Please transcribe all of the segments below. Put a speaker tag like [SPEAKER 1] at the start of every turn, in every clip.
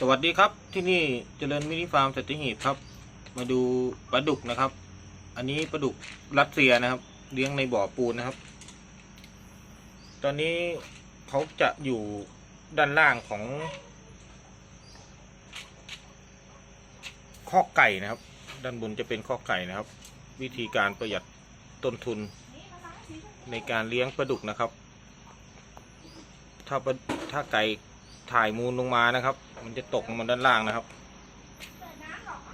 [SPEAKER 1] สวัสดีครับที่นี่เจริญมินิฟาร์มสติหีบครับ มาดูปลาดุกนะครับ อันนี้ปลาดุกรัสเซียนะครับ เลี้ยงในบ่อปูนนะครับ ตอนนี้เขาจะอยู่ด้านล่างของข้อไก่นะครับ ด้านบนจะเป็นข้อไก่นะครับ วิธีการประหยัดต้นทุนในการเลี้ยงปลาดุกนะครับ ถ้าถ้าไก่ถ่ายมูลลงมานะครับ มันจะตกลงมาด้านล่างนะครับ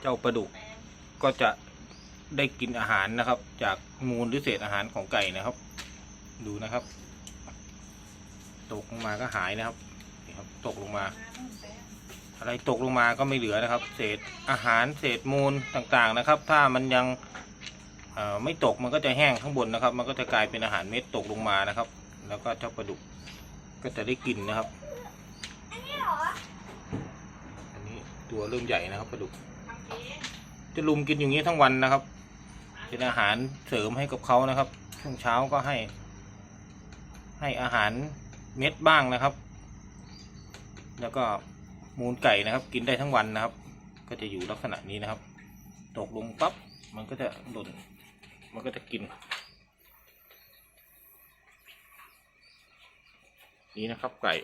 [SPEAKER 1] เจ้าปลาดุกก็จะได้กินอาหารนะครับ จากมูลหรือเศษอาหารของไก่นะครับ ดูนะครับ ตกลงมาก็หายนะครับนี่ครับ ตกลงมา อะไรตกลงมาก็ไม่เหลือนะครับ เศษอาหารเศษมูลต่างๆนะครับ ถ้ามันยังไม่ตกมันก็จะแห้งข้างบนนะครับ มันก็จะกลายเป็นอาหารเม็ดตกลงมานะครับ แล้วก็เจ้าปลาดุกก็จะได้กินนะครับ อันนี้ ตัวเริ่มใหญ่นะครับปลาดุก จะลุมกินอย่างนี้ทั้งวันนะครับ เป็นอาหารเสริมให้กับเขานะครับ ช่วงเช้าก็ให้ ให้อาหารเม็ดบ้างนะครับ แล้วก็มูลไก่นะครับ กินได้ทั้งวันนะครับ ก็จะอยู่ลักษณะนี้นะครับ ตกลงปั๊บมันก็จะหล่น มันก็จะกิน นี่นะครับไก่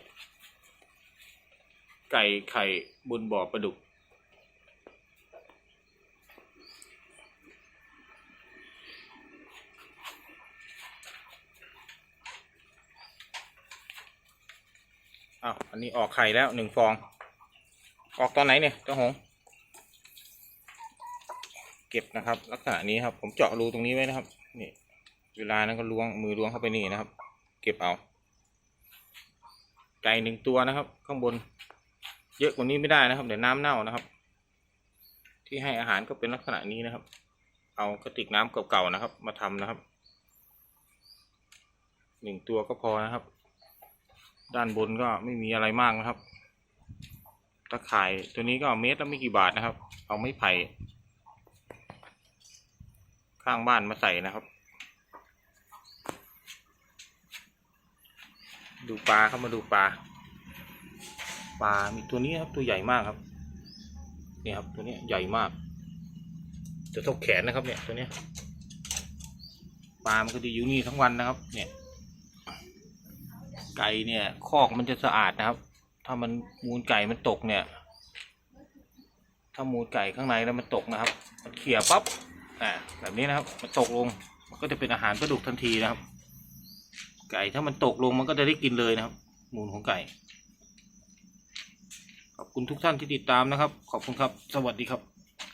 [SPEAKER 1] ไก่ไข่บนบ่อปลาดุก อ้าว อันนี้ออกไข่แล้วหนึ่งฟอง ออกตอนไหนเนี่ยเจ้าหง เก็บนะครับ ลักษณะนี้ครับ ผมเจาะรูตรงนี้ไว้นะครับ นี่ เวลานั้นก็ล้วงมือล้วงเข้าไปนี่นะครับ เก็บเอา ไก่หนึ่งตัวนะครับ ข้างบน เยอะกว่านี้ไม่ได้นะครับ เดี๋ยวน้ำเน่านะครับ ที่ให้อาหารก็เป็นลักษณะนี้นะครับ เอากระติกน้ำเก่าๆนะครับ มาทำนะครับหนึ่งตัวก็พอนะครับ ด้านบนก็ไม่มีอะไรมากนะครับตะข่ายตัวนี้ก็เมตรละไม่กี่บาทนะครับ เอาไม้ไผ่ข้างบ้านมาใส่นะครับ ดูปลาเข้ามาดูปลา ปลา มีตัวนี้ครับตัวใหญ่มากครับเนี่ยครับตัวนี้ใหญ่มาก จะเท่าแขนนะครับเนี่ยตัวนี้ปลา มันก็จะอยู่นี่ทั้งวันนะครับ เนี่ย ไก่เนี่ยคอกมันจะสะอาดนะครับ ถ้ามันมูลไก่มันตกเนี่ย ถ้ามูลไก่ข้างในแล้วมันตกนะครับ มันเขี่ยปั๊บ อ่าแบบนี้นะครับ มันตกลง มันก็จะเป็นอาหารปลาดุกทันทีนะครับ ไก่ถ้ามันตกลงมันก็จะได้กินเลยนะครับ มูลของไก่ ขอบคุณทุกท่านที่ติดตามนะครับ ขอบคุณครับ สวัสดีครับ